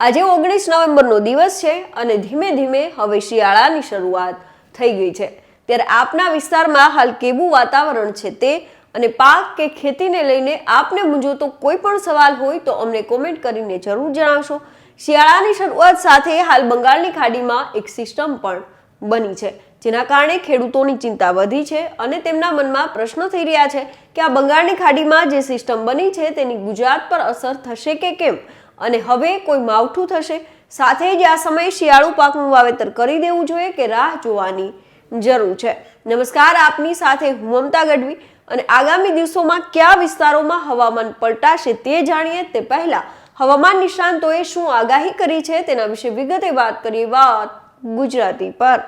આજે ઓગણીસ નવેમ્બરનો દિવસ છે અને ધીમે ધીમે હવે શિયાળાની શરૂઆત થઈ ગઈ છે. ત્યારે આપના વિસ્તારમાં હાલ કેવું વાતાવરણ છે તે અને પાક કે ખેતીને લઈને આપને મૂંઝવતો કોઈ પણ સવાલ હોય તો અમને કોમેન્ટ કરીને જરૂર જણાવશો. શિયાળાની શરૂઆત સાથે હાલ બંગાળની ખાડીમાં એક સિસ્ટમ પણ બની છે, જેના કારણે ખેડૂતોની ચિંતા વધી છે અને તેમના મનમાં પ્રશ્નો થઈ રહ્યા છે કે આ બંગાળની ખાડીમાં જે સિસ્ટમ બની છે તેની ગુજરાત પર અસર થશે કે કેમ? અને હવે કોઈ માવઠું થશે? સાથે જ આ સમયે શિયાળુ પાકનું વાવેતર કરી દેવું જોઈએ કે રાહ જોવાની જરૂર છે? નમસ્કાર, આપની સાથે હું મમતા ગઢવી અને આગામી દિવસોમાં કયા વિસ્તારોમાં હવામાન પલટાશે તે જાણીએ તે પહેલા હવામાન નિષ્ણાંતોએ શું આગાહી કરી છે તેના વિશે વિગતે વાત કરીએ વાત ગુજરાતી પર.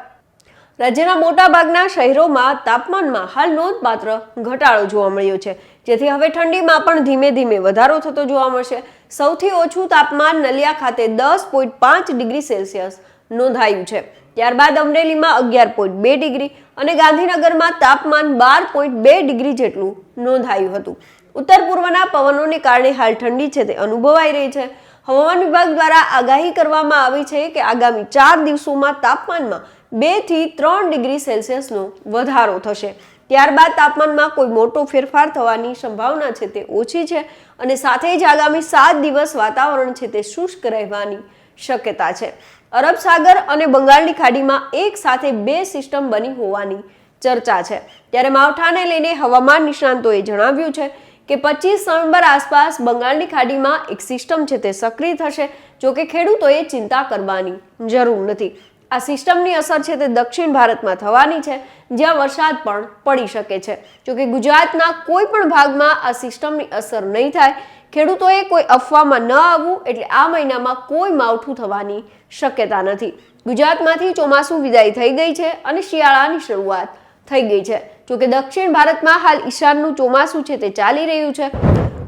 રાજ્યના મોટાભાગના શહેરોમાં તાપમાનમાં હાલ નોંધપાત્ર ઘટાડો જોવા મળ્યો છે. જેથી હવે ઠંડીમાં પણ ધીમે ધીમે વધારો થતો જોવા મળશે. સૌથી ઓછું તાપમાન નલિયા ખાતે દસ પોઈન્ટ પાંચ ડિગ્રી સેલ્સિયસ નોંધાયું છે. ત્યારબાદ અમરેલીમાં અગિયાર પોઈન્ટ બે ડિગ્રી અને ગાંધીનગરમાં તાપમાન બાર પોઈન્ટ બે ડિગ્રી જેટલું નોંધાયું હતું. ઉત્તર પૂર્વના પવનોને કારણે હાલ ઠંડી છે તે અનુભવાઈ રહી છે. હવામાન વિભાગ દ્વારા આગાહી કરવામાં આવી છે કે આગામી ચાર દિવસોમાં તાપમાનમાં બેથી ત્રણ ડિગ્રી સેલ્સિયસનો વધારો થશે. ત્યારબાદ તાપમાનમાં કોઈ મોટો ફેરફાર થવાની સંભાવના છે તે ઓછી છે અને સાથે જ આગામી સાત દિવસ વાતાવરણ છે તે શુષ્ક રહેવાની શક્યતા છે. અરબ સાગર અને બંગાળની ખાડીમાં એક સાથે બે સિસ્ટમ બની હોવાની ચર્ચા છે. ત્યારે માવઠાને લઈને હવામાન નિષ્ણાંતોએ જણાવ્યું છે કે પચીસ નવેમ્બર આસપાસ બંગાળની ખાડીમાં એક સિસ્ટમ છે તે સક્રિય થશે, જોકે ખેડૂતોએ ચિંતા કરવાની જરૂર નથી. આ સિસ્ટમની અસર છે તે દક્ષિણ ભારતમાં થવાની છે, જ્યાં વરસાદ પણ પડી શકે છે. જોકે ગુજરાતના કોઈ પણ ભાગમાં આ સિસ્ટમની અસર નહીં થાય, ખેડૂતોએ કોઈ અફવામાં ન આવવું એટલે આ મહિનામાં કોઈ માવઠું થવાની શક્યતા નથી. ગુજરાતમાંથી ચોમાસું વિદાય થઈ ગઈ છે અને શિયાળાની શરૂઆત થઈ ગઈ છે. જોકે દક્ષિણ ભારતમાં હાલ ઈશાનનું ચોમાસું છે તે ચાલી રહ્યું છે.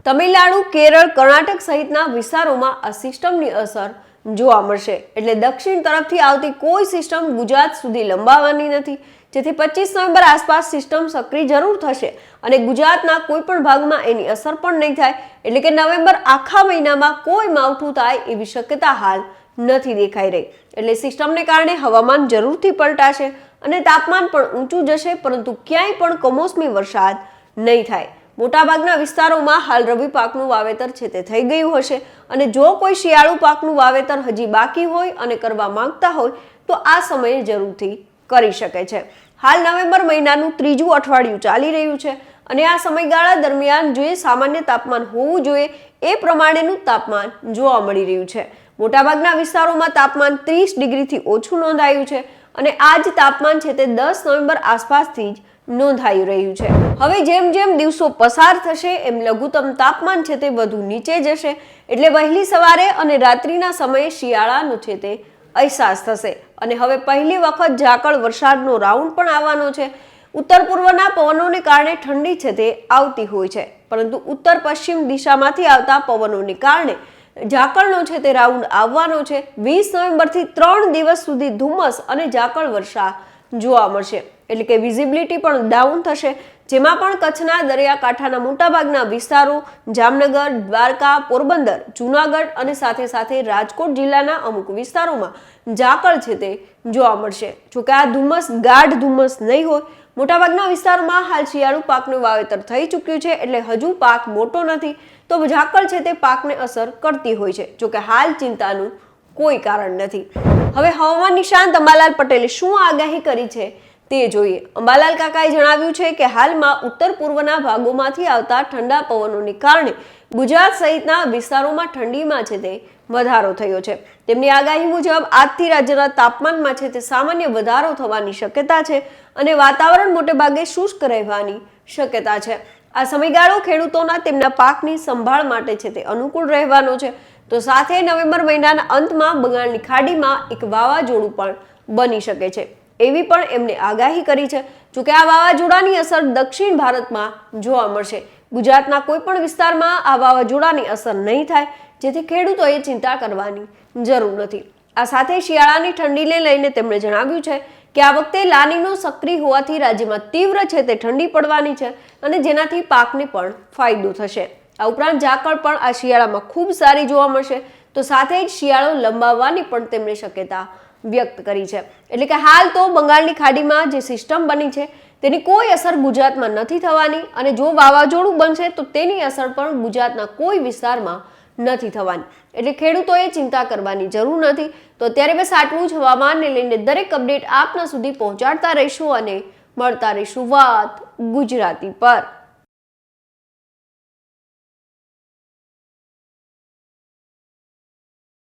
તમિલનાડુ, કેરળ, કર્ણાટક સહિતના વિસ્તારોમાં આ સિસ્ટમની અસર જોવા મળશે. એટલે દક્ષિણ તરફથી આવતી કોઈ સિસ્ટમ ગુજરાત સુધી લંબાવવાની નથી. જેથી પચીસ નવેમ્બર આસપાસ સિસ્ટમ સક્રિય જરૂર થશે અને ગુજરાતના કોઈ પણ ભાગમાં એની અસર પણ નહીં થાય. એટલે કે નવેમ્બર આખા મહિનામાં કોઈ માવઠું થાય એવી શક્યતા હાલ નથી દેખાઈ રહી. એટલે સિસ્ટમને કારણે હવામાન જરૂરથી પલટાશે અને તાપમાન પણ ઊંચું જશે, પરંતુ ક્યાંય પણ કમોસમી વરસાદ નહીં થાય. મોટાભાગના વિસ્તારોમાં હાલ રવિ પાકનું વાવેતર છે તે થઈ ગયું હશે. અને જો કોઈ શિયાળુ પાકનું વાવેતર હજી બાકી હોય અને કરવા માંગતા હોય, તો આ સમયે જરૂરથી કરી શકે છે. હાલ નવેમ્બર મહિનાનું ત્રીજું અઠવાડિયું ચાલી રહ્યું છે અને આ સમયગાળા દરમિયાન જે સામાન્ય તાપમાન હોવું જોઈએ, એ પ્રમાણેનું તાપમાન જોવા મળી રહ્યું છે. મોટાભાગના વિસ્તારોમાં તાપમાન ત્રીસ ડિગ્રીથી ઓછું નોંધાયું છે. અને આ જ તાપમાન છે તે દસ નવેમ્બર આસપાસથી જ નોંધાઈ રહ્યું છે. હવે જેમ જેમ દિવસો પસાર થશે, એમ લઘુત્તમ તાપમાન છે તે વધુ નીચે જશે. એટલે વહેલી સવારે અને રાત્રિના સમયે શિયાળાનો છે તે અહેસાસ થશે. અને હવે પહેલી વખત ઝાકળ વરસાદનો રાઉન્ડ પણ આવવાનો છે. ઉત્તર પૂર્વના પવનોને કારણે ઠંડી છે તે આવતી હોય છે. પરંતુ ઉત્તર પશ્ચિમ દિશામાંથી આવતા પવનોને કારણે ઝાકળનો છે તે રાઉન્ડ આવવાનો છે. વીસ નવેમ્બરથી ત્રણ દિવસ સુધી ધુમ્મસ અને ઝાકળ વર્ષા જોવા મળશે. એટલે કે વિઝિબિલિટી પણ ડાઉન થશે. જેમાં પણ કચ્છના દરિયાકાંઠાના મોટાભાગના વિસ્તારો, જામનગર, દ્વારકા, પોરબંદર, જૂનાગઢ અને સાથે સાથે રાજકોટ જિલ્લાના અમુક વિસ્તારોમાં ઝાકળ છે તે જોવા મળશે. જોકે આ ધુમ્મસ ગાઢ ધુમ્મસ નહીં હોય મોટાભાગના વિસ્તારમાં હાલ શિયાળુ પાકનું વાવેતર થઈ ચૂક્યું છે એટલે હજુ પાક મોટો નથી. તો ઝાકળ છે તે પાકને અસર કરતી હોય છે જોકે હાલ ચિંતાનું કોઈ કારણ નથી. હવે હવામાન નિષ્ણાંત અંબાલાલ પટેલે શું આગાહી કરી છે તે જોઈએ. અંબાલાલ કાકાએ જણાવ્યું છે કે હાલમાં ઉત્તર પૂર્વના ભાગોમાંથી આવતા ઠંડા પવનોને કારણે ગુજરાત સહિતના વિસ્તારોમાં ઠંડીમાં છે તે વધારો થયો છે. તેમની આગાહી મુજબ આજથી રાજ્યના તાપમાનમાં છે તે સામાન્ય વધારો થવાની શક્યતા છે અને વાતાવરણ મોટે ભાગે શુષ્ક રહેવાની શક્યતા છે. આ સમયગાળો ખેડૂતોના તેમના પાકની સંભાળ માટે છે તે અનુકૂળ રહેવાનો છે. તો સાથે નવેમ્બર મહિનાના અંતમાં બંગાળની ખાડીમાં એક વાવાઝોડું પણ બની શકે છે. એવી પણ એમને આગાહી કરી છે. જોકે આ વાવાઝોડાની અસર દક્ષિણ ભારતમાં જોવા મળશે. ગુજરાતના કોઈ પણ વિસ્તારમાં આ વાવાઝોડાની અસર નહીં થાય, જેથી ખેડૂતોએ ચિંતા કરવાની જરૂર નથી. આ સાથે શિયાળાની ઠંડીને લઈને તેમણે જણાવ્યું છે કે આ વખતે લાનીનો સક્રિય હોવાથી રાજ્યમાં તીવ્ર છે તે ઠંડી પડવાની છે અને જેનાથી પાકને પણ ફાયદો થશે. આ ઉપરાંત ઝાકળ પણ આ શિયાળામાં ખૂબ સારી જોવા મળશે, તો સાથે જ શિયાળો લંબાવવાની પણ તેમણે શક્યતા વ્યક્ત કરી છે. એટલે કે હાલ તો બંગાળની ખાડીમાં જે સિસ્ટમ બની છે તેની કોઈ અસર ગુજરાતમાં નથી થવાની અને જો વાવાઝોડું બનશે તો તેની અસર પણ ગુજરાતના કોઈ વિસ્તારમાં નથી થવાની. એટલે ખેડૂતોએ ચિંતા કરવાની જરૂર નથી. તો અત્યારે બસ આટલું જ. હવામાનને લઈને દરેક અપડેટ આપના સુધી પહોંચાડતા રહીશું અને મળતા રહીશું વાત ગુજરાતી પર.